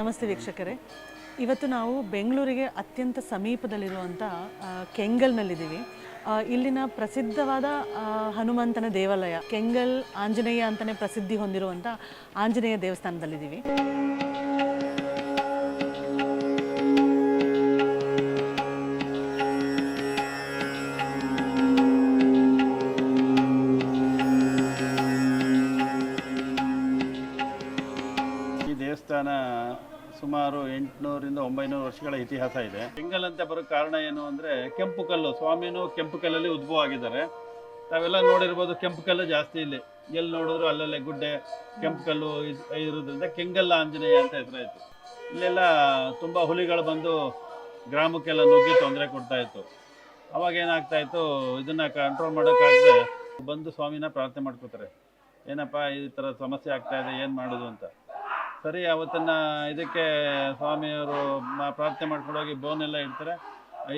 ನಮಸ್ತೆ ವೀಕ್ಷಕರೇ. ಇವತ್ತು ನಾವು ಬೆಂಗಳೂರಿಗೆ ಅತ್ಯಂತ ಸಮೀಪದಲ್ಲಿರುವಂಥ ಕೆಂಗಲ್ನಲ್ಲಿದ್ದೀವಿ. ಇಲ್ಲಿನ ಪ್ರಸಿದ್ಧವಾದ ಹನುಮಂತನ ದೇವಾಲಯ, ಕೆಂಗಲ್ ಆಂಜನೇಯ ಅಂತಲೇ ಪ್ರಸಿದ್ಧಿ ಹೊಂದಿರುವಂಥ ಆಂಜನೇಯ ದೇವಸ್ಥಾನದಲ್ಲಿದ್ದೀವಿ. ದೇವಸ್ಥಾನ ಸುಮಾರು ಎಂಟುನೂರಿಂದ ಒಂಬೈನೂರು ವರ್ಷಗಳ ಇತಿಹಾಸ ಇದೆ. ಕೆಂಗಲ್ ಅಂತ ಬರೋ ಕಾರಣ ಏನು ಅಂದ್ರೆ ಕೆಂಪು ಕಲ್ಲು, ಸ್ವಾಮಿನೂ ಕೆಂಪು ಕಲ್ಲಲ್ಲಿ ಉದ್ಭವ ಆಗಿದ್ದಾರೆ ತಾವೆಲ್ಲ ನೋಡಿರ್ಬೋದು ಕೆಂಪು ಕಲ್ಲು ಜಾಸ್ತಿ ಇಲ್ಲಿ. ಎಲ್ಲಿ ನೋಡಿದ್ರು ಅಲ್ಲಲ್ಲೇ ಗುಡ್ಡೆ, ಕೆಂಪು ಕಲ್ಲು ಇರೋದ್ರಿಂದ ಕೆಂಗಲ್ಲ ಆಂಜನೇಯ ಅಂತ ಹೆಸರಾಯಿತು ಇಲ್ಲೆಲ್ಲ ತುಂಬ ಹುಲಿಗಳು ಬಂದು ಗ್ರಾಮಕ್ಕೆಲ್ಲ ನುಗ್ಗಿ ತೊಂದರೆ ಕೊಡ್ತಾ ಇತ್ತು. ಅವಾಗ ಏನಾಗ್ತಾ ಇತ್ತು, ಇದನ್ನ ಕಂಟ್ರೋಲ್ ಮಾಡೋಕ್ಕಾಗದೆ ಬಂದು ಸ್ವಾಮಿನ ಪ್ರಾರ್ಥನೆ ಮಾಡ್ಕೋತಾರೆ. ಏನಪ್ಪ ಈ ಥರ ಸಮಸ್ಯೆ ಆಗ್ತಾ ಇದೆ, ಏನು ಮಾಡೋದು ಅಂತ. ಸರಿ ಅವತ್ತನ್ನ ಇದಕ್ಕೆ ಸ್ವಾಮಿಯವರು ಪ್ರಾರ್ಥನೆ ಮಾಡ್ಕೊಂಡು ಹೋಗಿ ಬೋನ್ ಎಲ್ಲ ಇಡ್ತಾರೆ.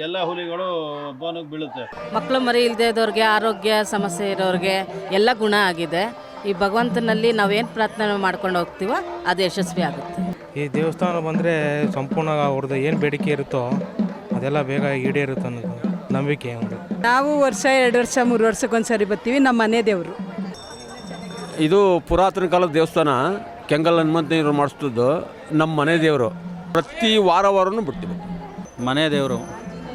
ಎಲ್ಲ ಹುಲಿಗಳು ಬೋನಿಗೆ ಬೀಳುತ್ತೆ. ಮಕ್ಕಳು ಮರಿ ಇಲ್ಲದೆ ಇದ್ದವ್ರಿಗೆ ಆರೋಗ್ಯ ಸಮಸ್ಯೆ ಇರೋರಿಗೆ ಎಲ್ಲ ಗುಣ ಆಗಿದೆ. ಈ ಭಗವಂತನಲ್ಲಿ ನಾವೇನು ಪ್ರಾರ್ಥನೆ ಮಾಡ್ಕೊಂಡು ಹೋಗ್ತೀವೋ ಅದು ಯಶಸ್ವಿ ಆಗುತ್ತೆ. ಈ ದೇವಸ್ಥಾನ ಬಂದರೆ ಸಂಪೂರ್ಣ ಅವ್ರದ್ದು ಏನು ಬೇಡಿಕೆ ಇರುತ್ತೋ ಅದೆಲ್ಲ ಬೇಗ ಈಡೇರುತ್ತೆ ಅನ್ನೋದು ನಂಬಿಕೆ ಒಂದು. ನಾವು ವರ್ಷ ಎರಡು ವರ್ಷ ಮೂರು ವರ್ಷಕ್ಕೊಂದ್ಸರಿ ಬರ್ತೀವಿ ನಮ್ಮ ಮನೆ ದೇವರು. ಇದು ಪುರಾತನ ಕಾಲದ ದೇವಸ್ಥಾನ. ಕೆಂಗಲ್ ಹನುಮಂತನವರು ಮಾಡಿಸ್ತಿದ್ದು ನಮ್ಮ ಮನೆ ದೇವರು. ಪ್ರತಿ ವಾರ ವಾರನೂ ಬಿಡ್ತೀವಿ. ಮನೆ ದೇವರು.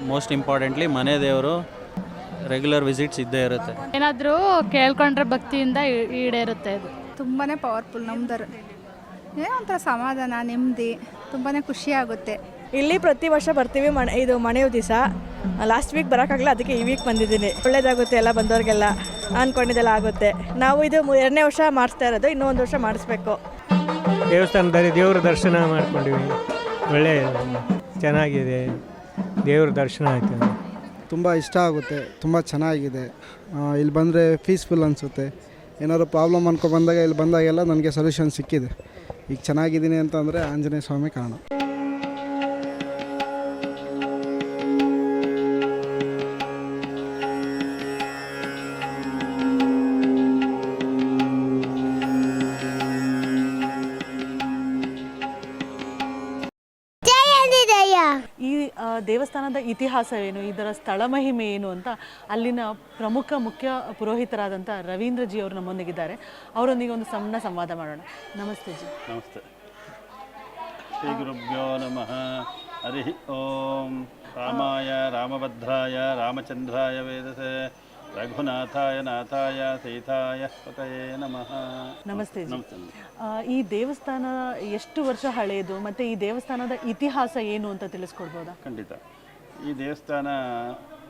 ಮೋಸ್ಟ್ ಇಂಪಾರ್ಟೆಂಟ್ಲಿ ಮನೆ ದೇವರು ರೆಗ್ಯುಲರ್ ವಿಸಿಟ್ಸ್ ಇದ್ದೇ ಇರುತ್ತೆ. ಏನಾದರೂ ಕೇಳ್ಕೊಂಡ್ರೆ ಭಕ್ತಿಯಿಂದ ಈ- ಈಡೇರುತ್ತೆ ಅದು. ತುಂಬಾ ಪವರ್ಫುಲ್ ನಮ್ದರು. ಏನೋ ಒಂಥರ ಸಮಾಧಾನ ನೆಮ್ಮದಿ ತುಂಬಾ ಖುಷಿ ಆಗುತ್ತೆ. ಇಲ್ಲಿ ಪ್ರತಿ ವರ್ಷ ಬರ್ತೀವಿ ಮನೆ ಇದು ಮನೆಯ ದಿವಸ. ಲಾಸ್ಟ್ ವೀಕ್ ಬರೋಕ್ಕಾಗಲ್ಲ ಅದಕ್ಕೆ ಈ ವೀಕ್ ಬಂದಿದ್ದೀನಿ. ಒಳ್ಳೇದಾಗುತ್ತೆ ಎಲ್ಲ ಬಂದವ್ರಿಗೆಲ್ಲ. ಅಂದ್ಕೊಂಡಿದ್ದೆಲ್ಲ ಆಗುತ್ತೆ. ನಾವು ಇದು ಎರಡನೇ ವರ್ಷ ಮಾಡಿಸ್ತಾ ಇರೋದು ಇನ್ನೂ ಒಂದು ವರ್ಷ ಮಾಡಿಸ್ಬೇಕು. ದೇವಸ್ಥಾನದಲ್ಲಿ ದೇವ್ರ ದರ್ಶನ ಮಾಡ್ಕೊಂಡಿವಿ. ಒಳ್ಳೆ ಚೆನ್ನಾಗಿದೆ. ದೇವ್ರ ದರ್ಶನ ಆಯ್ತು. ತುಂಬ ಇಷ್ಟ ಆಗುತ್ತೆ. ತುಂಬ ಚೆನ್ನಾಗಿದೆ. ಇಲ್ಲಿ ಬಂದರೆ ಪೀಸ್ಫುಲ್ ಅನಿಸುತ್ತೆ. ಏನಾದರೂ ಪ್ರಾಬ್ಲಮ್ ಅನ್ಕೊ ಬಂದಾಗ ಇಲ್ಲಿ ಬಂದಾಗೆಲ್ಲ ನನಗೆ ಸೊಲ್ಯೂಷನ್ ಸಿಕ್ಕಿದೆ. ಈಗ ಚೆನ್ನಾಗಿದ್ದೀನಿ ಅಂತಂದರೆ ಆಂಜನೇಯ ಸ್ವಾಮಿ ಕಾರಣ. ದೇವಸ್ಥಾನದ ಇತಿಹಾಸ ಏನು? ಇದರ ಸ್ಥಳ ಮಹಿಮೆ ಏನು ಅಂತ ಅಲ್ಲಿನ ಪ್ರಮುಖ ಮುಖ್ಯ ಪುರೋಹಿತರಾದಂಥ ರವೀಂದ್ರ ಜಿ ಅವರು ನಮ್ಮೊಂದಿಗಿದ್ದಾರೆ. ಅವರೊಂದಿಗೆ ಒಂದು ಸಣ್ಣ ಸಂವಾದ ಮಾಡೋಣ. ನಮಸ್ತೆ ಜಿ. ನಮಸ್ತೆ. ಶ್ರೀ ಗುರುಭ್ಯೋ ನಮಃ. ಹರಿ ಓಂ. ರಾಮಾಯ ರಾಮಭದ್ರಾಯ ರಾಮಚಂದ್ರಾಯ ವೇದಸೆ. ರಘುನಾಥಾಯ ನಾಥಾಯ ಸೀತಾಯ ಪತಯೇ ನಮಃ ನಮಸ್ತೆ ಜಿ ನಮಸ್ತೆ ಆ, ಈ ದೇವಸ್ಥಾನ ಎಷ್ಟು ವರ್ಷ ಹಳೆಯದು ಮತ್ತು ಈ ದೇವಸ್ಥಾನದ ಇತಿಹಾಸ ಏನು ಅಂತ ತಿಳಿಸ್ಕೊಡ್ಬೋದಾ? ಖಂಡಿತ. ಈ ದೇವಸ್ಥಾನ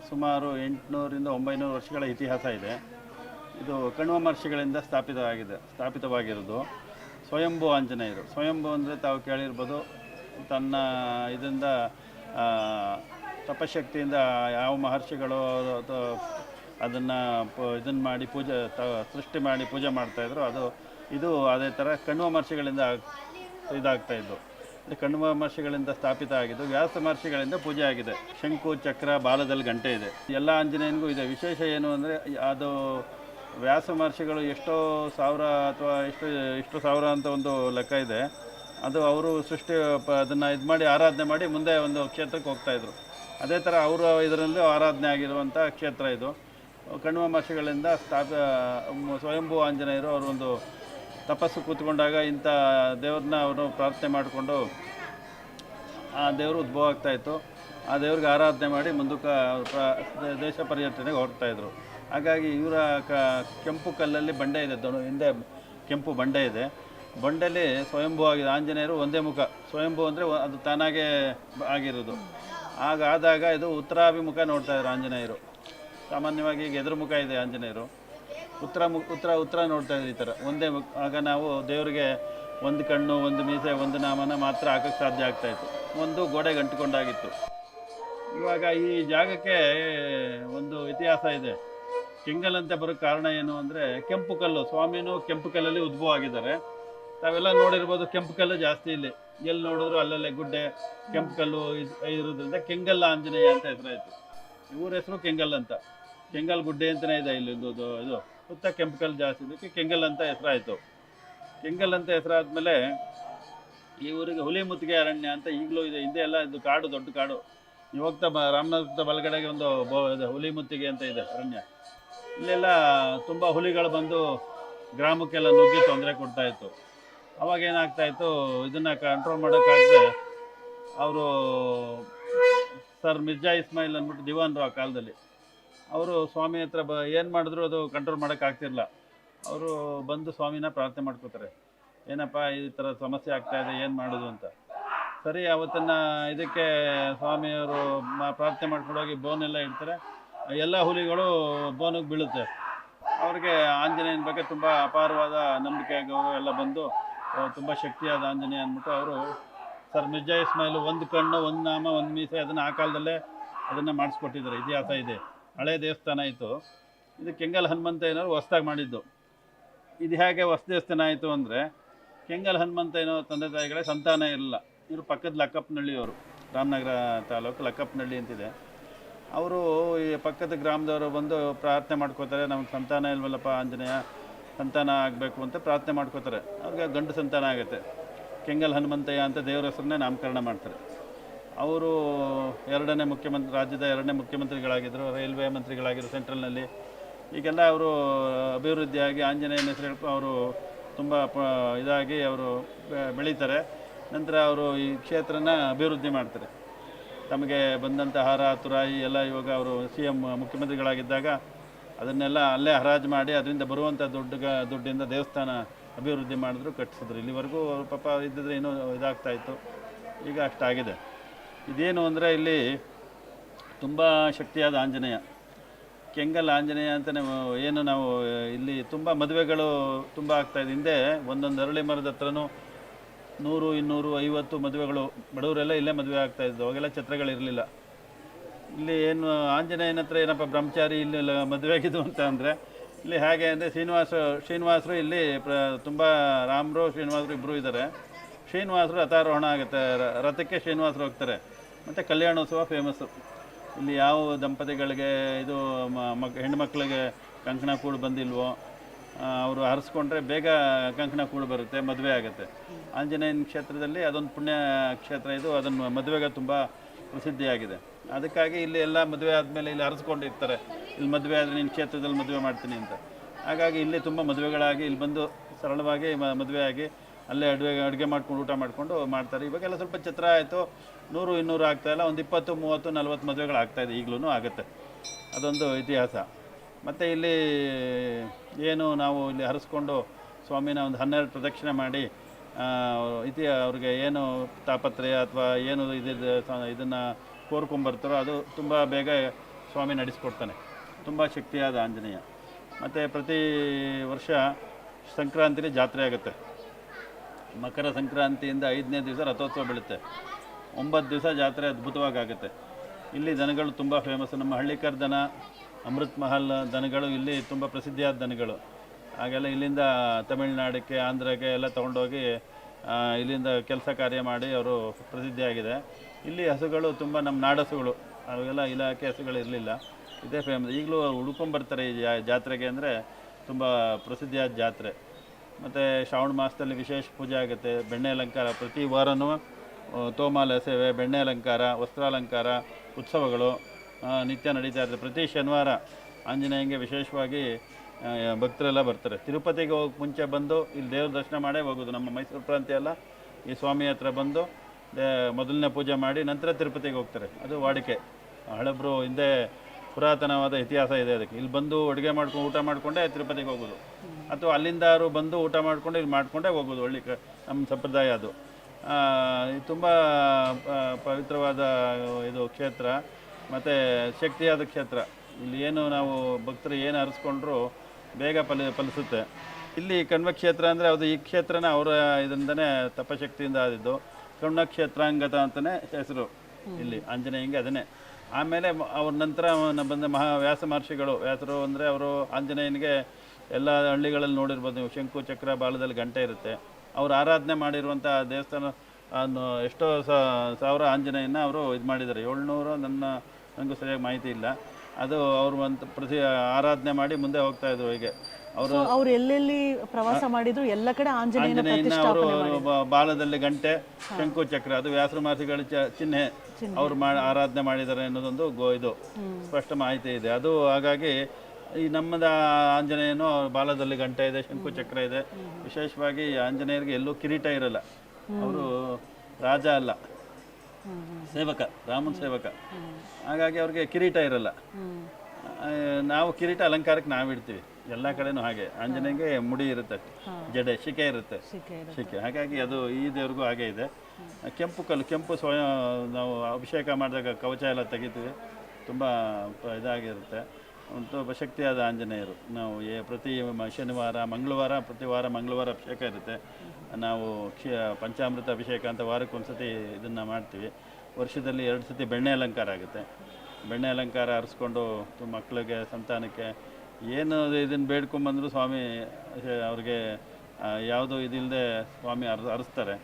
ಸುಮಾರು ಎಂಟುನೂರಿಂದ ಒಂಬೈನೂರು ವರ್ಷಗಳ ಇತಿಹಾಸ ಇದೆ. ಇದು ಕಣ್ವ ಮಹರ್ಷಿಗಳಿಂದ ಸ್ಥಾಪಿತವಾಗಿದೆ ಸ್ಥಾಪಿತವಾಗಿರೋದು ಸ್ವಯಂಭೂ ಆಂಜನೇಯರು. ಸ್ವಯಂಭೂ ಅಂದರೆ ತಾವು ಕೇಳಿರ್ಬೋದು ತನ್ನ ಇದರಿಂದ ಆ, ತಪಶಕ್ತಿಯಿಂದ ಯಾವ ಮಹರ್ಷಿಗಳು ಅದನ್ನು ಇದನ್ನು ಮಾಡಿ ಪೂಜೆ, ತ ಸೃಷ್ಟಿ ಮಾಡಿ ಪೂಜೆ ಮಾಡ್ತಾಯಿದ್ರು ಅದು, ಇದು ಅದೇ ಥರ ಕಣ್ವ ಮಹರ್ಷಿಗಳಿಂದ ಇದಾಗ್ತಾ ಇದ್ದು. ಇದು ಕಣ್ವ ಮಹರ್ಷಿಗಳಿಂದ ಸ್ಥಾಪಿತ ಆಗಿದ್ದು, ವ್ಯಾಸ ಮಹರ್ಷಿಗಳಿಂದ ಪೂಜೆ ಆಗಿದೆ. ಶಂಕು, ಚಕ್ರ, ಬಾಲದಲ್ಲಿ ಗಂಟೆ ಇದೆ. ಎಲ್ಲ ಆಂಜನೇಯನಿಗೂ ಇದೆ. ವಿಶೇಷ ಏನು ಅಂದರೆ, ಅದು ವ್ಯಾಸ ಮಹರ್ಷಿಗಳು ಎಷ್ಟೋ ಸಾವಿರ ಅಥವಾ ಎಷ್ಟು, ಇಷ್ಟು ಸಾವಿರ ಅಂತ ಒಂದು ಲೆಕ್ಕ ಇದೆ. ಅದು ಅವರು ಸೃಷ್ಟಿ ಅದನ್ನು ಇದು ಮಾಡಿ ಆರಾಧನೆ ಮಾಡಿ ಮುಂದೆ ಒಂದು ಕ್ಷೇತ್ರಕ್ಕೆ ಹೋಗ್ತಾಯಿದ್ರು ಅದೇ ಥರ ಅವರು ಇದರಲ್ಲೂ ಆರಾಧನೆ ಆಗಿರುವಂಥ ಕ್ಷೇತ್ರ ಇದು. ಕಣ್ವ ಮಾಸಗಳಿಂದ ಸ್ಥಾಪ ಸ್ವಯಂಭೂ ಆಂಜನೇಯರು ಅವರು ಒಂದು ತಪಸ್ಸು ಕೂತ್ಕೊಂಡಾಗ ಇಂಥ ದೇವ್ರನ್ನ ಅವರು ಪ್ರಾರ್ಥನೆ ಮಾಡಿಕೊಂಡು ಆ ದೇವರು ಉದ್ಭವ ಆಗ್ತಾಯಿತ್ತು ಆ ದೇವ್ರಿಗೆ ಆರಾಧನೆ ಮಾಡಿ ಮುಂದಕ್ಕೆ ದೇಶ ಪರ್ಯಟನೆಗೆ ಹೋಗ್ತಾಯಿದ್ರು ಹಾಗಾಗಿ ಇವರ ಕ, ಕೆಂಪು ಕಲ್ಲಲ್ಲಿ ಬಂಡೆ ಇದೆ ದೊಡ್ಡ ಹಿಂದೆ ಕೆಂಪು ಬಂಡೆ ಇದೆ. ಬಂಡೆಯಲ್ಲಿ ಸ್ವಯಂಭೂ ಆಗಿದೆ. ಆಂಜನೇಯರು ಒಂದೇ ಮುಖ. ಸ್ವಯಂಭೂ ಅಂದರೆ ಅದು ತಾನಾಗೇ ಆಗಿರೋದು. ಆಗ ಆದಾಗ ಇದು ಉತ್ತರಾಭಿಮುಖ ನೋಡ್ತಾ ಇದ್ರು ಆಂಜನೇಯರು. ಸಾಮಾನ್ಯವಾಗಿ ಈಗ ಎದುರು ಮುಖ ಇದೆ ಆಂಜನೇಯರು. ಉತ್ತರ ಮುಖ ಉತ್ತರ ಉತ್ತರ ನೋಡ್ತಾ ಇದ್ರು ಈ ಥರ ಒಂದೇ ಆಗ ನಾವು ದೇವರಿಗೆ ಒಂದು ಕಣ್ಣು, ಒಂದು ಮೀಸೆ, ಒಂದು ನಾಮನ ಮಾತ್ರ ಹಾಕಕ್ಕೆ ಸಾಧ್ಯ ಆಗ್ತಾಯಿತ್ತು ಒಂದು ಗೋಡೆಗೆ ಅಂಟಿಕೊಂಡಾಗಿತ್ತು ಇವಾಗ ಈ ಜಾಗಕ್ಕೆ ಒಂದು ಇತಿಹಾಸ ಇದೆ. ಕೆಂಗಲ್ ಅಂತ ಬರೋ ಕಾರಣ ಏನು ಅಂದರೆ ಕೆಂಪು ಕಲ್ಲು, ಸ್ವಾಮಿನೂ ಕೆಂಪು ಕಲ್ಲಲ್ಲಿ ಉದ್ಭವ ಆಗಿದ್ದಾರೆ. ತಾವೆಲ್ಲ ನೋಡಿರ್ಬೋದು ಕೆಂಪು ಕಲ್ಲು ಜಾಸ್ತಿ ಇಲ್ಲಿ. ಎಲ್ಲಿ ನೋಡಿದ್ರು ಅಲ್ಲಲ್ಲೇ ಗುಡ್ಡೆ, ಕೆಂಪು ಕಲ್ಲು ಇರೋದ್ರಿಂದ ಕೆಂಗಲ್ಲ ಆಂಜನೇಯ ಅಂತ ಹೆಸರಾಯಿತು. ಇವ್ರ ಹೆಸರು ಕೆಂಗಲ್ ಅಂತ. ಕೆಂಗಲ್ ಗುಡ್ಡೆ ಅಂತಲೇ ಇದೆ ಇಲ್ಲಿ ಇದು ಇದು ಸುತ್ತ ಕೆಂಪು ಜಾಸ್ತಿ ಇದಕ್ಕೆ ಕೆಂಗಲ್ ಅಂತ ಹೆಸರಾಯಿತು. ಕೆಂಗಲ್ ಅಂತ ಹೆಸರಾದ್ಮೇಲೆ ಈ ಊರಿಗೆ ಹುಲಿ ಮುತ್ತಿಗೆ ಅರಣ್ಯ ಅಂತ ಈಗಲೂ ಇದೆ. ಹಿಂದೆ ಎಲ್ಲ ಇದು ಕಾಡು, ದೊಡ್ಡ ಕಾಡು. ಇವಾಗ ಬ ರಾಮನಾಥ ಬಲಗಡೆಗೆ ಒಂದು ಬೋ ಹುಲಿ ಮುತ್ತಿಗೆ ಅಂತ ಇದೆ ಅರಣ್ಯ. ಇಲ್ಲೆಲ್ಲ ತುಂಬ ಹುಲಿಗಳು ಬಂದು ಗ್ರಾಮಕ್ಕೆಲ್ಲ ನುಗ್ಗಿ ತೊಂದರೆ ಕೊಡ್ತಾ ಇತ್ತು. ಅವಾಗ ಏನಾಗ್ತಾ ಇತ್ತು, ಇದನ್ನು ಕಂಟ್ರೋಲ್ ಮಾಡೋಕ್ಕಾಗದೆ ಅವರು, ಸರ್, ಮಿರ್ಜಾ ಇಸ್ಮಾಯಿಲ್ ಅಂದ್ಬಿಟ್ಟು ದಿವಾನ್ರು ಆ ಕಾಲದಲ್ಲಿ. ಅವರು ಸ್ವಾಮಿ ಹತ್ರ ಬ ಏನು ಮಾಡಿದ್ರು ಅದು ಕಂಟ್ರೋಲ್ ಮಾಡೋಕ್ಕಾಗ್ತಿರಲ್ಲ ಅವರು ಬಂದು ಸ್ವಾಮಿನ ಪ್ರಾರ್ಥನೆ ಮಾಡ್ಕೋತಾರೆ. ಏನಪ್ಪ, ಈ ಥರ ಸಮಸ್ಯೆ ಆಗ್ತಾ ಇದೆ, ಏನು ಮಾಡೋದು ಅಂತ. ಸರಿ, ಅವತ್ತನ್ನು ಇದಕ್ಕೆ ಸ್ವಾಮಿಯವರು ಪ್ರಾರ್ಥನೆ ಪ್ರಾರ್ಥನೆ ಮಾಡ್ಕೊಂಡೋಗಿ ಬೋನೆಲ್ಲ ಇಡ್ತಾರೆ. ಎಲ್ಲ ಹುಲಿಗಳು ಬೋನಿಗೆ ಬೀಳುತ್ತೆ. ಅವ್ರಿಗೆ ಆಂಜನೇಯನ ಬಗ್ಗೆ ತುಂಬ ಅಪಾರವಾದ ನಂಬಿಕೆ ಎಲ್ಲ ಬಂದು ತುಂಬ ಶಕ್ತಿಯಾದ ಆಂಜನೇಯ ಅಂದ್ಬಿಟ್ಟು ಅವರು, ಸರ್, ಮಿರ್ಜಾ ಇಸ್ಮಾಯಿಲ್ ಒಂದು ಕಣ್ಣು, ಒಂದು ನಾಮ, ಒಂದು ಮೀಸೆ, ಅದನ್ನು ಆ ಕಾಲದಲ್ಲೇ ಅದನ್ನು ಮಾಡಿಸ್ಕೊಟ್ಟಿದ್ದಾರೆ. ಇತಿಹಾಸ ಇದೆ. ಹಳೆ ದೇವಸ್ಥಾನ ಇತ್ತು ಇದು ಕೆಂಗಲ್ ಹನುಮಂತಯ್ಯನವರು ಹೊಸ್ದಾಗಿ ಮಾಡಿದ್ದು. ಇದು ಹೇಗೆ ಹೊಸ ದೇವಸ್ಥಾನ ಆಯಿತು ಅಂದರೆ, ಕೆಂಗಲ್ ಹನುಮಂತಯ್ಯನವ ತಂದೆ ತಾಯಿಗಳೇ ಸಂತಾನ ಇರಲಿಲ್ಲ. ಇವರು ಪಕ್ಕದ ಲಕ್ಕಪ್ಪನಹಳ್ಳಿಯವರು ರಾಮನಗರ ತಾಲೂಕು ಲಕ್ಕಪ್ಪನಹಳ್ಳಿ ಅಂತಿದೆ. ಅವರು ಈ ಪಕ್ಕದ ಗ್ರಾಮದವರು ಬಂದು ಪ್ರಾರ್ಥನೆ ಮಾಡ್ಕೋತಾರೆ, ನಮಗೆ ಸಂತಾನ ಇಲ್ವಲ್ಲಪ್ಪ ಆಂಜನೇಯ, ಸಂತಾನ ಆಗಬೇಕು ಅಂತ ಪ್ರಾರ್ಥನೆ ಮಾಡ್ಕೋತಾರೆ. ಅವ್ರಿಗೆ ಗಂಡು ಸಂತಾನ ಆಗುತ್ತೆ. ಕೆಂಗಲ್ ಹನುಮಂತಯ್ಯ ಅಂತ ದೇವರ ಹೆಸರನ್ನೇ ನಾಮಕರಣ ಮಾಡ್ತಾರೆ. ಅವರು ಎರಡನೇ ಮುಖ್ಯಮಂತ್ರಿ, ರಾಜ್ಯದ ಎರಡನೇ ಮುಖ್ಯಮಂತ್ರಿಗಳಾಗಿದ್ದರು ರೈಲ್ವೆ ಮಂತ್ರಿಗಳಾಗಿದ್ದರು ಸೆಂಟ್ರಲ್ನಲ್ಲಿ. ಈಗೆಲ್ಲ ಅವರು ಅಭಿವೃದ್ಧಿಯಾಗಿ ಆಂಜನೇಯನ ಹೆಸರು ಅವರು ತುಂಬ ಇದಾಗಿ ಅವರು ಬೆಳೀತಾರೆ. ನಂತರ ಅವರು ಈ ಕ್ಷೇತ್ರನ ಅಭಿವೃದ್ಧಿ ಮಾಡ್ತಾರೆ. ತಮಗೆ ಬಂದಂಥ ಹಾರ, ತುರಾಯಿ ಎಲ್ಲ ಇವಾಗ ಅವರು ಸಿ ಎಂ ಮುಖ್ಯಮಂತ್ರಿಗಳಾಗಿದ್ದಾಗ ಅದನ್ನೆಲ್ಲ ಅಲ್ಲೇ ಹರಾಜು ಮಾಡಿ ಅದರಿಂದ ಬರುವಂಥ ದುಡ್ಡು ದುಡ್ಡಿಂದ ದೇವಸ್ಥಾನ ಅಭಿವೃದ್ಧಿ ಮಾಡಿದ್ರು, ಕಟ್ಟಿಸಿದ್ರು. ಇಲ್ಲಿವರೆಗೂ ಅವ್ರ ಪಾಪ ಇದ್ದಿದ್ರೆ ಇನ್ನೂ ಇದಾಗ್ತಾಯಿತ್ತು ಈಗ ಅಷ್ಟಾಗಿದೆ. ಇದೇನು ಅಂದರೆ ಇಲ್ಲಿ ತುಂಬ ಶಕ್ತಿಯಾದ ಆಂಜನೇಯ. ಕೆಂಗಲ್ ಆಂಜನೇಯ ಅಂತ ನಾವು ಏನು ನಾವು ಇಲ್ಲಿ ತುಂಬ ಮದುವೆಗಳು ತುಂಬ ಆಗ್ತಾಯಿದೆ ಹಿಂದೆ ಒಂದೊಂದು ಅರಳಿ ಮರದ ಹತ್ರನೂ ನೂರು, ಇನ್ನೂರು, ಐವತ್ತು ಮದುವೆಗಳು, ಬಡವರೆಲ್ಲ ಇಲ್ಲೇ ಮದುವೆ ಆಗ್ತಾ ಇದ್ದವು. ಅವಾಗೆಲ್ಲ ಛತ್ರಗಳಿರಲಿಲ್ಲ ಇಲ್ಲಿ ಏನು ಆಂಜನೇಯನ ಹತ್ರ ಏನಪ್ಪ ಬ್ರಹ್ಮಚಾರಿ ಇಲ್ಲಿ ಮದುವೆ ಆಗಿದ್ದು ಅಂತ ಅಂದರೆ, ಇಲ್ಲಿ ಹೇಗೆ ಅಂದರೆ ಶ್ರೀನಿವಾಸ, ಶ್ರೀನಿವಾಸರು ಇಲ್ಲಿ ಪ್ರ ತುಂಬ ರಾಮರು, ಶ್ರೀನಿವಾಸರು ಇಬ್ಬರು ಇದ್ದಾರೆ. ಶ್ರೀನಿವಾಸರು ರಥಾರೋಹಣ ಆಗುತ್ತೆ. ರಥಕ್ಕೆ ಶ್ರೀನಿವಾಸರು ಹೋಗ್ತಾರೆ. ಮತ್ತು ಕಲ್ಯಾಣೋತ್ಸವ ಫೇಮಸ್ಸು ಇಲ್ಲಿ ಯಾವ ದಂಪತಿಗಳಿಗೆ ಇದು ಮ- ಮಕ್ ಹೆಣ್ಮಕ್ಳಿಗೆ ಕಂಕಣ ಕೂಡು ಬಂದಿಲ್ವೋ ಅವರು ಹರಿಸ್ಕೊಂಡ್ರೆ ಬೇಗ ಕಂಕಣ ಕೂಡು ಬರುತ್ತೆ, ಮದುವೆ ಆಗುತ್ತೆ. ಆಂಜನೇಯನ ಕ್ಷೇತ್ರದಲ್ಲಿ ಅದೊಂದು ಪುಣ್ಯ ಕ್ಷೇತ್ರ ಇದು, ಅದನ್ನು ಮದುವೆಗೆ ತುಂಬ ಪ್ರಸಿದ್ಧಿಯಾಗಿದೆ. ಅದಕ್ಕಾಗಿ ಇಲ್ಲಿ ಎಲ್ಲ ಮದುವೆ ಆದಮೇಲೆ ಇಲ್ಲಿ ಹರಿಸ್ಕೊಂಡಿರ್ತಾರೆ. ಇಲ್ಲಿ ಮದುವೆ ಆದರೆ ನಿನ್ನ ಕ್ಷೇತ್ರದಲ್ಲಿ ಮದುವೆ ಮಾಡ್ತೀನಿ ಅಂತ. ಹಾಗಾಗಿ ಇಲ್ಲಿ ತುಂಬ ಮದುವೆಗಳಾಗಿ ಇಲ್ಲಿ ಬಂದು ಸರಳವಾಗಿ ಮದುವೆ ಆಗಿ ಅಲ್ಲೇ ಅಡುಗೆ ಅಡುಗೆ ಮಾಡ್ಕೊಂಡು ಊಟ ಮಾಡಿಕೊಂಡು ಮಾಡ್ತಾರೆ. ಇವಾಗೆಲ್ಲ ಸ್ವಲ್ಪ ಛತ್ರ ಆಯಿತು. ನೂರು, ಇನ್ನೂರು ಆಗ್ತಾಯಿಲ್ಲ ಒಂದು ಇಪ್ಪತ್ತು, ಮೂವತ್ತು, ನಲ್ವತ್ತು ಮದುವೆಗಳು ಆಗ್ತಾಯಿದೆ ಈಗಲೂ ಆಗುತ್ತೆ. ಅದೊಂದು ಇತಿಹಾಸ. ಮತ್ತು ಇಲ್ಲಿ ಏನು ನಾವು ಇಲ್ಲಿ ಹರಿಸ್ಕೊಂಡು ಸ್ವಾಮಿನ ಒಂದು ಹನ್ನೆರಡು ಪ್ರದಕ್ಷಿಣೆ ಮಾಡಿ ಇತಿ, ಅವ್ರಿಗೆ ಏನು ತಾಪತ್ರಯ ಅಥವಾ ಏನು ಇದಿದೆ ಇದನ್ನು ಕೋರ್ಕೊಂಬರ್ತಾರೋ ಅದು ತುಂಬ ಬೇಗ ಸ್ವಾಮಿ ನಡೆಸ್ಕೊಡ್ತಾನೆ. ತುಂಬ ಶಕ್ತಿಯಾದ ಆಂಜನೇಯ. ಮತ್ತು ಪ್ರತಿ ವರ್ಷ ಸಂಕ್ರಾಂತಿಲಿ ಜಾತ್ರೆ ಆಗುತ್ತೆ. ಮಕರ ಸಂಕ್ರಾಂತಿಯಿಂದ ಐದನೇ ದಿವಸ ರಥೋತ್ಸವ ಬೀಳುತ್ತೆ. ಒಂಬತ್ತು ದಿವಸ ಜಾತ್ರೆ ಅದ್ಭುತವಾಗಿ ಆಗುತ್ತೆ ಇಲ್ಲಿ ದನಗಳು ತುಂಬ ಫೇಮಸ್ ನಮ್ಮ ಹಳ್ಳಿಕರ್ ದನ, ಅಮೃತ್ ಮಹಲ್ ದನಗಳು ಇಲ್ಲಿ ತುಂಬ ಪ್ರಸಿದ್ಧಿಯಾದ ದನಗಳು. ಹಾಗೆಲ್ಲ ಇಲ್ಲಿಂದ ತಮಿಳ್ನಾಡಕ್ಕೆ, ಆಂಧ್ರಕ್ಕೆ ಎಲ್ಲ ತೊಗೊಂಡೋಗಿ ಇಲ್ಲಿಂದ ಕೆಲಸ ಕಾರ್ಯ ಮಾಡಿ ಅವರು ಪ್ರಸಿದ್ಧಿಯಾಗಿದೆ. ಇಲ್ಲಿ ಹಸುಗಳು ತುಂಬ ನಮ್ಮ ನಾಡಸುಗಳು. ಅವೆಲ್ಲ ಇಲಾಖೆ ಹಸುಗಳು ಇರಲಿಲ್ಲ. ಇದೇ ಫೇಮಸ್ ಈಗಲೂ ಹುಡ್ಕೊಂಬರ್ತಾರೆ ಈ ಜಾತ್ರೆಗೆ ಅಂದರೆ ತುಂಬ ಪ್ರಸಿದ್ಧಿಯಾದ ಜಾತ್ರೆ. ಮತ್ತು ಶ್ರಾವಣ ಮಾಸದಲ್ಲಿ ವಿಶೇಷ ಪೂಜೆ ಆಗುತ್ತೆ. ಬೆಣ್ಣೆ ಅಲಂಕಾರ ಪ್ರತಿ ವಾರನೂ ತೋಮಾಲೆ ಸೇವೆ, ಬೆಣ್ಣೆ ಅಲಂಕಾರ, ವಸ್ತ್ರಾಲಂಕಾರ, ಉತ್ಸವಗಳು ನಿತ್ಯ ನಡೀತಾ ಇರ್ತದೆ. ಪ್ರತಿ ಶನಿವಾರ ಆಂಜನೇಯಂಗೆ ವಿಶೇಷವಾಗಿ ಭಕ್ತರೆಲ್ಲ ಬರ್ತಾರೆ. ತಿರುಪತಿಗೆ ಹೋಗಿ ಮುಂಚೆ ಬಂದು, ಇಲ್ಲಿ ದೇವ್ರ ದರ್ಶನ ಮಾಡೇ ಹೋಗೋದು. ನಮ್ಮ ಮೈಸೂರು ಪ್ರಾಂತ್ಯ ಎಲ್ಲ ಈ ಸ್ವಾಮಿ ಹತ್ರ ಬಂದು ಮೊದಲನೇ ಪೂಜೆ ಮಾಡಿ ನಂತರ ತಿರುಪತಿಗೆ ಹೋಗ್ತಾರೆ. ಅದು ವಾಡಿಕೆ. ಹಳಬ್ರು ಹಿಂದೆ ಪುರಾತನವಾದ ಇತಿಹಾಸ ಇದೆ ಅದಕ್ಕೆ. ಇಲ್ಲಿ ಬಂದು ಅಡುಗೆ ಮಾಡ್ಕೊಂಡು ಊಟ ಮಾಡಿಕೊಂಡೇ ತಿರುಪತಿಗೆ ಹೋಗೋದು. ಅಥವಾ ಅಲ್ಲಿಂದಾರು ಬಂದು ಊಟ ಮಾಡ್ಕೊಂಡು, ಇಲ್ಲಿ ಮಾಡಿಕೊಂಡೇ ಹೋಗೋದು. ಒಳ್ಳೆ ನಮ್ಮ ಸಂಪ್ರದಾಯ ಅದು. ತುಂಬ ಪವಿತ್ರವಾದ ಇದು ಕ್ಷೇತ್ರ, ಮತ್ತು ಶಕ್ತಿಯಾದ ಕ್ಷೇತ್ರ. ಇಲ್ಲಿ ಏನು ನಾವು ಭಕ್ತರು ಏನು ಅರಿಸ್ಕೊಂಡ್ರೂ ಬೇಗ ಫಲ, ಫಲಿಸುತ್ತೆ. ಇಲ್ಲಿ ಕಣ್ವ ಕ್ಷೇತ್ರ ಅಂದರೆ ಅದು ಈ ಕ್ಷೇತ್ರನ ಅವರ ಇದರಿಂದನೇ ತಪಶಕ್ತಿಯಿಂದ ಆದಿದ್ದು. ಕಣ್ವ ಕ್ಷೇತ್ರಾಂಗತ ಅಂತಲೇ ಹೆಸರು ಇಲ್ಲಿ, ಆಂಜನೇಯಂಗೆ ಅದನ್ನೇ. ಆಮೇಲೆ ಅವ್ರ ನಂತರ ಬಂದ ಮಹಾ, ವ್ಯಾಸ ಮಹರ್ಷಿಗಳು. ವ್ಯಾಸರು ಅಂದರೆ ಅವರು ಆಂಜನೇಯನಿಗೆ ಎಲ್ಲ ಹಳ್ಳಿಗಳಲ್ಲಿ ನೋಡಿರ್ಬೋದು ನೀವು. ಶಂಕು, ಚಕ್ರ, ಬಾಲದಲ್ಲಿ ಗಂಟೆ ಇರುತ್ತೆ. ಅವ್ರು ಆರಾಧನೆ ಮಾಡಿರುವಂಥ ದೇವಸ್ಥಾನ ಅನ್ನು ಎಷ್ಟೋ ಸಾವಿರ ಆಂಜನೇಯನ ಅವರು ಇದು ಮಾಡಿದ್ದಾರೆ. ಏಳ್ನೂರು ನನ್ನ ನನಗೂ ಸರಿಯಾಗಿ ಮಾಹಿತಿ ಇಲ್ಲ. ಅದು ಅವರು ಒಂದು ಪ್ರತಿ ಆರಾಧನೆ ಮಾಡಿ ಮುಂದೆ ಹೋಗ್ತಾ ಇದ್ರು ಹೀಗೆ. ಅವರು ಅವ್ರು ಎಲ್ಲೆಲ್ಲಿ ಪ್ರವಾಸ ಮಾಡಿದ್ರು ಎಲ್ಲ ಕಡೆ ಆಂಜನೇಯನ ಅವರು ಬಾಲದಲ್ಲಿ ಗಂಟೆ ಶಂಕು ಚಕ್ರ ಅದು ವ್ಯಾಸರ ಮಾಸಿಗಳ ಚಿಹ್ನೆ ಅವ್ರು ಮಾಡಿ ಆರಾಧನೆ ಮಾಡಿದ್ದಾರೆ ಅನ್ನೋದೊಂದು ಗೋ ಇದು. ಸ್ಪಷ್ಟ ಮಾಹಿತಿ ಇದೆ. ಅದು ಹಾಗಾಗಿ ಈ ನಮ್ಮದ ಆಂಜನೇಯನು ಬಾಲದಲ್ಲಿ ಗಂಟೆ ಇದೆ ಶಂಕು ಚಕ್ರ ಇದೆ. ವಿಶೇಷವಾಗಿ ಆಂಜನೇಯರಿಗೆ ಎಲ್ಲೂ ಕಿರೀಟ ಇರಲ್ಲ. ಅವರು ರಾಜ ಅಲ್ಲ. ಸೇವಕ ರಾಮನ ಸೇವಕ. ಹಾಗಾಗಿ ಅವ್ರಿಗೆ ಕಿರೀಟ ಇರಲ್ಲ. ನಾವು ಕಿರೀಟ ಅಲಂಕಾರಕ್ಕೆ ನಾವು ಇಡ್ತೀವಿ. ಎಲ್ಲ ಕಡೆನೂ ಹಾಗೆ. ಆಂಜನೇಯಗೆ ಮುಡಿ ಇರುತ್ತೆ. ಜಡೆ ಶಿಕೆ ಇರುತ್ತೆ. ಶಿಕೆ ಹಾಗಾಗಿ ಅದು ಈ ದೇವ್ರಿಗೂ ಹಾಗೆ ಇದೆ. ಕೆಂಪು ಕಲ್ಲು ಕೆಂಪು ಸ್ವಯಂ ನಾವು ಅಭಿಷೇಕ ಮಾಡಿದಾಗ ಕವಚ ಎಲ್ಲ ತೆಗಿತೀವಿ. ತುಂಬ ಇದಾಗಿರುತ್ತೆ. ಶಕ್ತಿಯಾದ ಆಂಜನೇಯರು. ನಾವು ಏ ಪ್ರತಿ ಶನಿವಾರ ಮಂಗಳವಾರ ಪ್ರತಿ ವಾರ ಮಂಗಳವಾರ ಅಭಿಷೇಕ ಇರುತ್ತೆ. ನಾವು ಕ್ಷ ಪಂಚಾಮೃತ ಅಭಿಷೇಕ ಅಂತ ವಾರಕ್ಕೆ ಒಂದು ಸತಿ ಇದನ್ನು ಮಾಡ್ತೀವಿ. ವರ್ಷದಲ್ಲಿ ಎರಡು ಸತಿ ಬೆಣ್ಣೆ ಅಲಂಕಾರ ಆಗುತ್ತೆ. ಬೆಣ್ಣೆ ಅಲಂಕಾರ ಹರಿಸ್ಕೊಂಡು ತು- ಮಕ್ಕಳಿಗೆ ಸಂತಾನಕ್ಕೆ ಏನು ಇದನ್ನು ಬೇಡ್ಕೊಂಬಂದರೂ ಸ್ವಾಮಿ ಅವ್ರಿಗೆ ಆ, ಯಾವುದೋ ಇದಿಲ್ಲದೆ ಸ್ವಾಮಿ ಅರ್ ಅರಿಸ್ತಾರೆ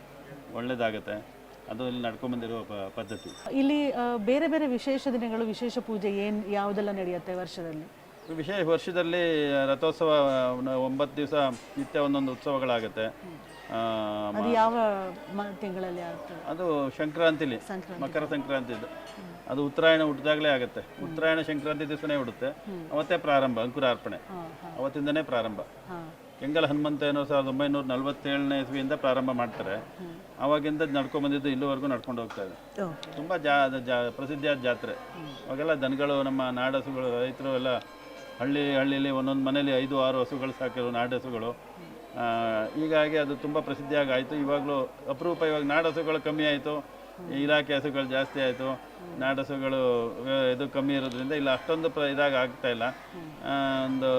ಒಳ್ಳೇದಾಗುತ್ತೆ. ಅದು ಇಲ್ಲಿ ನಡ್ಕೊಂಬಂದಿರೋ ಪ- ಪದ್ಧತಿ. ಇಲ್ಲಿ ಬೇರೆ ಬೇರೆ ವಿಶೇಷ ದಿನಗಳು ವಿಶೇಷ ಪೂಜೆ ಏನ್ ಯಾವುದೆಲ್ಲ ನಡೆಯುತ್ತೆ ವರ್ಷದಲ್ಲಿ? ವಿಶೇಷ ವರ್ಷದಲ್ಲಿ ರಥೋತ್ಸವ ಒಂಬತ್ತು ದಿವಸ ನಿತ್ಯ ಒಂದೊಂದು ಉತ್ಸವಗಳಾಗುತ್ತೆ. ಅದು ಯಾವ ತಿಂಗಳಲ್ಲಿ ಅದು ಸಂಕ್ರಾಂತಿಲಿ ಮಕರ ಸಂಕ್ರಾಂತಿದು. ಅದು ಉತ್ತರಾಯಣ ಹುಟ್ಟಿದಾಗಲೇ ಆಗುತ್ತೆ. ಉತ್ತರಾಯಣ ಸಂಕ್ರಾಂತಿ ದಿವಸನೇ ಹುಡುತ್ತೆ. ಅವತ್ತೇ ಪ್ರಾರಂಭ ಅಂಕುರಾರ್ಪಣೆ. ಅವತ್ತಿಂದನೇ ಪ್ರಾರಂಭ. ಕೆಂಗಲ್ ಹನುಮಂತ ಏನೋ ಸಾವಿರದ ಒಂಬೈನೂರ ನಲವತ್ತೇಳನೇ ಇಸ್ವಿಯಿಂದ ಪ್ರಾರಂಭ ಮಾಡ್ತಾರೆ. ಅವಾಗಿಂದ ನಡ್ಕೊಂಡ್ ಬಂದಿದ್ದು ಇಲ್ಲಿವರೆಗೂ ನಡ್ಕೊಂಡು ಹೋಗ್ತಾ ಇದೆ. ತುಂಬ ಜಾ ಜಾ ಪ್ರಸಿದ್ಧಿಯಾದ ಜಾತ್ರೆ. ಅವಾಗೆಲ್ಲ ದನಗಳು ನಮ್ಮ ನಾಡಹಸುಗಳು ರೈತರು ಎಲ್ಲ ಹಳ್ಳಿ ಹಳ್ಳಿಲಿ ಒಂದೊಂದು ಮನೇಲಿ ಐದು ಆರು ಹಸುಗಳು ಸಾಕಿರೋ ನಾಡಸುಗಳು. ಹೀಗಾಗಿ ಅದು ತುಂಬ ಪ್ರಸಿದ್ಧಿಯಾಗಿ ಆಯಿತು. ಇವಾಗಲೂ ಅಪರೂಪ ಇವಾಗ ನಾಡಹಸುಗಳು ಕಮ್ಮಿ ಆಯಿತು. ಇಲಾಖೆ ಹಸುಗಳು ಜಾಸ್ತಿ ಆಯಿತು ನಾಡಸುಗಳು ಇದು ಕಮ್ಮಿ ಇರೋದ್ರಿಂದ ಇಲ್ಲ ಅಷ್ಟೊಂದು ಪ್ರ ಇದಾಗಿ ಆಗ್ತಾ ಇಲ್ಲ. ಆ, ಒಂದು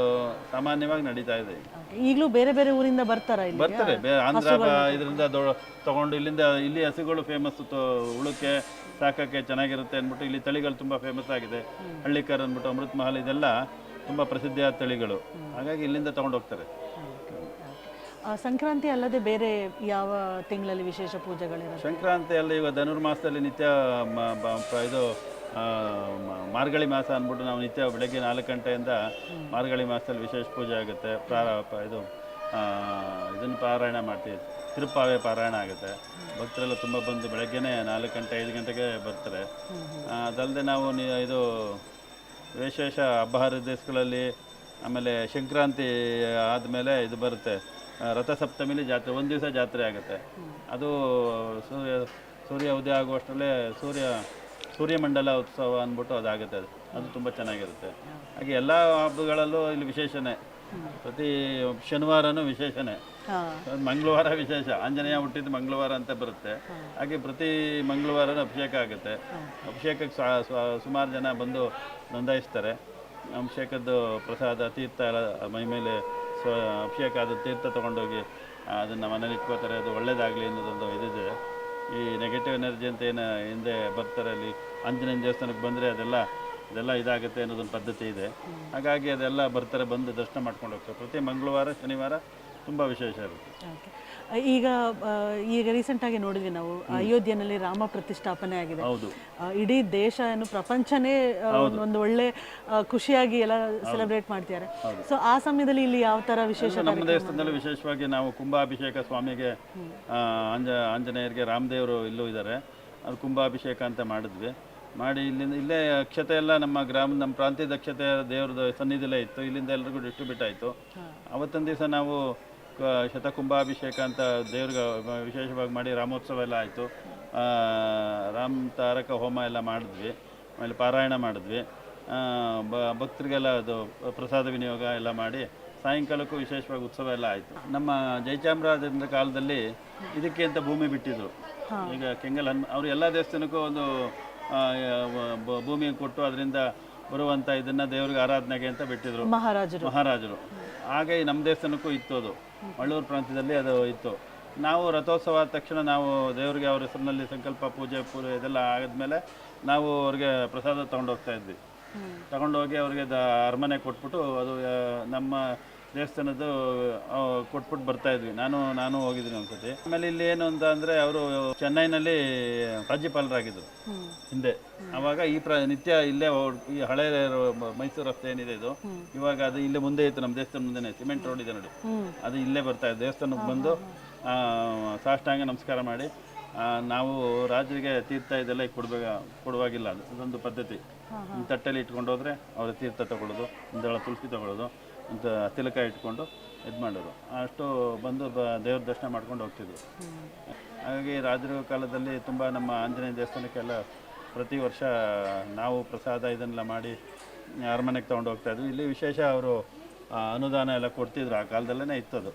ಸಾಮಾನ್ಯವಾಗಿ ನಡೀತಾ ಇದೆ. ಈಗ. ಈಗಲೂ ಬೇರೆ ಬೇರೆ ಊರಿಂದ ಬರ್ತಾರ ಇಲ್ಲಿ ಬರ್ತಾರೆ ಬೇ ಆಂಧ್ರ ಬ- ಇದರಿಂದ ದೊ- ತಗೊಂಡು ಇಲ್ಲಿಂದ ಇಲ್ಲಿ ಹಸುಗಳು ಫೇಮಸ್ ಉಳುಕೆ ಸಾಕಕ್ಕೆ ಚೆನ್ನಾಗಿರುತ್ತೆ ಅಂದ್ಬಿಟ್ಟು ಇಲ್ಲಿ ತಳಿಗಳು ತುಂಬ ಫೇಮಸ್ ಆಗಿದೆ. ಹಳ್ಳಿಕರ್ ಅಂದ್ಬಿಟ್ಟು ಅಮೃತ್ ಮಹಲ್ ಇದೆಲ್ಲ ತುಂಬ ಪ್ರಸಿದ್ಧಿಯಾದ ತಳಿಗಳು. ಹಾಗಾಗಿ ಇಲ್ಲಿಂದ ತಗೊಂಡು ಹೋಗ್ತಾರೆ ಆ, ಸಂಕ್ರಾಂತಿ ಅಲ್ಲದೆ ಬೇರೆ ಯಾವ ತಿಂಗಳಲ್ಲಿ ವಿಶೇಷ ಪೂಜೆಗಳಿರುತ್ತೆ? ಸಂಕ್ರಾಂತಿಯಲ್ಲಿ ಈಗ ಧನುರ್ಮಾಸದಲ್ಲಿ ನಿತ್ಯ ಮ- ಬ- ಪ- ಇದು ಆ, ಮ- ಮಾರ್ಗಳಿ ಮಾಸ ಅಂದ್ಬಿಟ್ಟು ನಾವು ನಿತ್ಯ ಬೆಳಗ್ಗೆ ನಾಲ್ಕು ಗಂಟೆಯಿಂದ ಮಾರ್ಗಳಿ ಮಾಸದಲ್ಲಿ ವಿಶೇಷ ಪೂಜೆ ಆಗುತ್ತೆ. ಪ್ರಾರ ಪ- ಇದು ಇದನ್ನು ಪಾರಾಯಣ ಮಾಡ್ತೀವಿ. ತಿರುಪಾವೆ ಪಾರಾಯಣ ಆಗುತ್ತೆ. ಭಕ್ತರೆಲ್ಲ ತುಂಬ ಬಂದು ಬೆಳಗ್ಗೆನೇ ನಾಲ್ಕು ಗಂಟೆ ಐದು ಗಂಟೆಗೆ ಬರ್ತಾರೆ. ಆ, ಅದಲ್ಲದೆ ನಾವು ನಿ- ಇದು ವಿಶೇಷ ಹಬ್ಬ ಹರಿದಿವಸಗಳಲ್ಲಿ ಆಮೇಲೆ ಸಂಕ್ರಾಂತಿ ಆದಮೇಲೆ ಇದು ಬರುತ್ತೆ. ರಥಸಪ್ತಮಿಲಿ ಜಾತ್ರೆ ಒಂದು ದಿವಸ ಜಾತ್ರೆ ಆಗುತ್ತೆ. ಅದು ಸೂರ್ಯ ಸೂರ್ಯ ಉದಯ ಆಗುವಷ್ಟರಲ್ಲೇ ಸೂರ್ಯ ಸೂರ್ಯಮಂಡಲ ಉತ್ಸವ ಅಂದ್ಬಿಟ್ಟು ಅದಾಗುತ್ತೆ ಅದು. ಅದು ತುಂಬ ಚೆನ್ನಾಗಿರುತ್ತೆ. ಹಾಗೆ ಎಲ್ಲ ಹಬ್ಬಗಳಲ್ಲೂ ಇಲ್ಲಿ ವಿಶೇಷನೇ. ಪ್ರತಿ ಶನಿವಾರನೂ ವಿಶೇಷನೇ. ಮಂಗಳವಾರ ವಿಶೇಷ. ಆಂಜನೇಯ ಹುಟ್ಟಿದ ಮಂಗಳವಾರ ಅಂತ ಬರುತ್ತೆ. ಹಾಗೆ ಪ್ರತಿ ಮಂಗಳವಾರನೂ ಅಭಿಷೇಕ ಆಗುತ್ತೆ. ಅಭಿಷೇಕಕ್ಕೆ ಸುಮಾರು ಜನ ಬಂದು ನೋಂದಾಯಿಸ್ತಾರೆ. ಅಭಿಷೇಕದ್ದು ಪ್ರಸಾದ ತೀರ್ಥ ಎಲ್ಲ ಮೈ ಮೇಲೆ ಸ್ವ ಅಭಿಷೇಕ ಆದ ತೀರ್ಥ ತೊಗೊಂಡೋಗಿ ಅದನ್ನು ಮನೇಲಿ ಇಟ್ಕೋತಾರೆ. ಅದು ಒಳ್ಳೇದಾಗಲಿ ಅನ್ನೋದೊಂದು ಇದಿದೆ. ಈ ನೆಗೆಟಿವ್ ಎನರ್ಜಿ ಅಂತ ಏನು, ಹಿಂದೆ ಬರ್ತಾರೆ ಅಲ್ಲಿ ಆಂಜನೇಯ ದೇವಸ್ಥಾನಕ್ಕೆ ಬಂದರೆ ಅದೆಲ್ಲ ಅದೆಲ್ಲ ಇದಾಗುತ್ತೆ ಅನ್ನೋದೊಂದು ಪದ್ಧತಿ ಇದೆ. ಹಾಗಾಗಿ ಅದೆಲ್ಲ ಬರ್ತಾರೆ, ಬಂದು ದರ್ಶನ ಮಾಡ್ಕೊಂಡು ಹೋಗ್ತಾರೆ. ಪ್ರತಿ ಮಂಗಳವಾರ, ಶನಿವಾರ ತುಂಬ ವಿಶೇಷ ಇರುತ್ತೆ. ಈಗ ಈಗ ರೀಸೆಂಟ್ ಆಗಿ ನೋಡಿದ್ವಿ ನಾವು ಅಯೋಧ್ಯೆಯಲ್ಲಿ ರಾಮ ಪ್ರತಿಷ್ಠಾಪನೆ ಆಗಿದೆ. ಇಡೀ ದೇಶ ಏನು ಪ್ರಪಂಚನೇ ಒಂದು- ಒಳ್ಳೆ ಖುಷಿಯಾಗಿ ಎಲ್ಲ ಸೆಲೆಬ್ರೇಟ್ ಮಾಡ್ತಿದ್ದಾರೆ. ಸೊ ಆ ಸಮಯದಲ್ಲಿ ಇಲ್ಲಿ ಯಾವ ತರ ವಿಶೇಷ ನಮ್ಮ ದೇವಸ್ಥಾನದಲ್ಲಿ ವಿಶೇಷವಾಗಿ ನಾವು ಕುಂಭಾಭಿಷೇಕ ಸ್ವಾಮಿಗೆ ಅಂಜ ಆಂಜ ಆಂಜನೇಯರಿಗೆ ರಾಮದೇವರು ಇಲ್ಲೂ ಇದ್ದಾರೆ. ಅದು ಕುಂಭಾಭಿಷೇಕ ಅಂತ ಮಾಡಿದ್ವಿ. ಮಾಡಿ ಇಲ್ಲಿಂದ ಇಲ್ಲೇ ಅಕ್ಷತೆ ಎಲ್ಲ ನಮ್ಮ ಗ್ರಾಮ ನಮ್ಮ ಪ್ರಾಂತ್ಯದ ಅಕ್ಷತೆ ದೇವ್ರದ್ದು ಸನ್ನಿಧಿಲೇ ಇತ್ತು. ಇಲ್ಲಿಂದ ಎಲ್ರಿಗೂ ಡಿಸ್ಟ್ರಿಬ್ಯೂಟ್ ಆಯಿತು. ಅವತ್ತೊಂದು ದಿವಸ ನಾವು ಶತಕುಂಭಾಭಿಷೇಕ ಅಂತ ದೇವ್ರಿಗೆ ವಿಶೇಷವಾಗಿ ಮಾಡಿ ರಾಮೋತ್ಸವ ಎಲ್ಲ ಆಯಿತು. ರಾಮ ತಾರಕ ಹೋಮ ಎಲ್ಲ ಮಾಡಿದ್ವಿ. ಆಮೇಲೆ ಪಾರಾಯಣ ಮಾಡಿದ್ವಿ. ಆ, ಬ- ಭಕ್ತರಿಗೆಲ್ಲ ಅದು ಪ್ರಸಾದ ವಿನಿಯೋಗ ಎಲ್ಲ ಮಾಡಿ ಸಾಯಂಕಾಲಕ್ಕೂ ವಿಶೇಷವಾಗಿ ಉತ್ಸವ ಎಲ್ಲ ಆಯಿತು. ನಮ್ಮ ಜಯಚಾಮರಾಜೇಂದ್ರ ಕಾಲದಲ್ಲಿ ಇದಕ್ಕೆ ಅಂತ ಭೂಮಿ ಬಿಟ್ಟಿದ್ರು. ಈಗ ಕೆಂಗಲ್ ಹನ್ ಅವರು ಎಲ್ಲ ದೇವಸ್ಥಾನಕ್ಕೂ ಒಂದು ಭೂಮಿ ಕೊಟ್ಟು ಅದರಿಂದ ಬರುವಂಥ ಇದನ್ನು ದೇವ್ರಿಗೆ ಆರಾಧನೆಗೆ ಅಂತ ಬಿಟ್ಟಿದ್ರು. ಮಹಾರಾಜರು. ಮಹಾರಾಜರು. ಹಾಗೆ ನಮ್ಮ ದೇವಸ್ಥಾನಕ್ಕೂ ಇತ್ತು ಅದು. ಮಳ್ಳೂರು ಪ್ರಾಂತ್ಯದಲ್ಲಿ ಅದು ಇತ್ತು. ನಾವು ರಥೋತ್ಸವ ಆದ ತಕ್ಷಣ ನಾವು ದೇವರಿಗೆ ಅವ್ರ ಹೆಸರಿನಲ್ಲಿ ಸಂಕಲ್ಪ ಪೂಜೆ ಪೂಜೆ ಇದೆಲ್ಲ ಆದಮೇಲೆ ನಾವು ಅವ್ರಿಗೆ ಪ್ರಸಾದ ತೊಗೊಂಡು ಹೋಗ್ತಾ ಇದ್ವಿ. ತಗೊಂಡೋಗಿ ಅವ್ರಿಗೆ ದ ಅರಮನೆ ಕೊಟ್ಬಿಟ್ಟು ಅದು ನಮ್ಮ ದೇವಸ್ಥಾನದ್ದು ಕೊಟ್ಬಿಟ್ಟು ಬರ್ತಾ ಇದ್ವಿ. ನಾನು ನಾನು ಹೋಗಿದ್ದೀನಿ ಒಂದ್ಸತಿ. ಆಮೇಲೆ ಇಲ್ಲಿ ಏನು ಅಂತ ಅಂದ್ರೆ ಅವರು ಚೆನ್ನೈನಲ್ಲಿ ರಾಜ್ಯಪಾಲರಾಗಿದ್ದರು ಹಿಂದೆ. ಆವಾಗ ಈ ಪ್ರ ನಿತ್ಯ ಇಲ್ಲೇ ಈ ಹಳೆ ಮೈಸೂರು ರಸ್ತೆ ಏನಿದೆ ಇದು ಇವಾಗ ಅದು ಇಲ್ಲೇ ಮುಂದೆ ಇತ್ತು ನಮ್ಮ ದೇವಸ್ಥಾನ ಮುಂದೆನೇ ಸಿಮೆಂಟ್ ರೋಡ್ ಇದೆ ನೋಡಿ. ಅದು ಇಲ್ಲೇ ಬರ್ತಾ ಇದೆ. ದೇವಸ್ಥಾನಕ್ಕೆ ಬಂದು ಸಾಷ್ಟಾಂಗ ನಮಸ್ಕಾರ ಮಾಡಿ ನಾವು ರಾಜರಿಗೆ ತೀರ್ಥ ಇದೆಲ್ಲ ಕೊಡ್ಬೇಕ ಕೊಡುವಾಗಿಲ್ಲ. ಅದು ಅದೊಂದು ಪದ್ಧತಿ. ತಟ್ಟೆಯಲ್ಲಿ ತಟ್ಟೆಲಿ ಇಟ್ಕೊಂಡು ಹೋದ್ರೆ ಅವ್ರ ತೀರ್ಥ ತಗೊಳ್ಳೋದು ಒಂದೆಳ ತುಳಸಿ ತಗೊಳ್ಳೋದು. ಒಂದು ತಿಲಕ ಇಟ್ಕೊಂಡು ಇದು ಮಾಡೋರು ಅಷ್ಟು ಬಂದು ಬ ದೇವ್ರ ದರ್ಶನ ಮಾಡ್ಕೊಂಡು ಹೋಗ್ತಿದ್ರು. ಹಾಗಾಗಿ ರಾಜರ ಕಾಲದಲ್ಲಿ ತುಂಬ ನಮ್ಮ ಆಂಜನೇಯ ದೇವಸ್ಥಾನಕ್ಕೆಲ್ಲ ಪ್ರತಿ ವರ್ಷ ನಾವು ಪ್ರಸಾದ ಇದನ್ನೆಲ್ಲ ಮಾಡಿ ಅರಮನೆಗೆ ತೊಗೊಂಡು ಹೋಗ್ತಾಯಿದ್ವಿ ಇಲ್ಲಿ ವಿಶೇಷ ಅವರು ಅನುದಾನ ಎಲ್ಲ ಕೊಡ್ತಿದ್ರು. ಆ ಕಾಲದಲ್ಲೇ ಇತ್ತದು.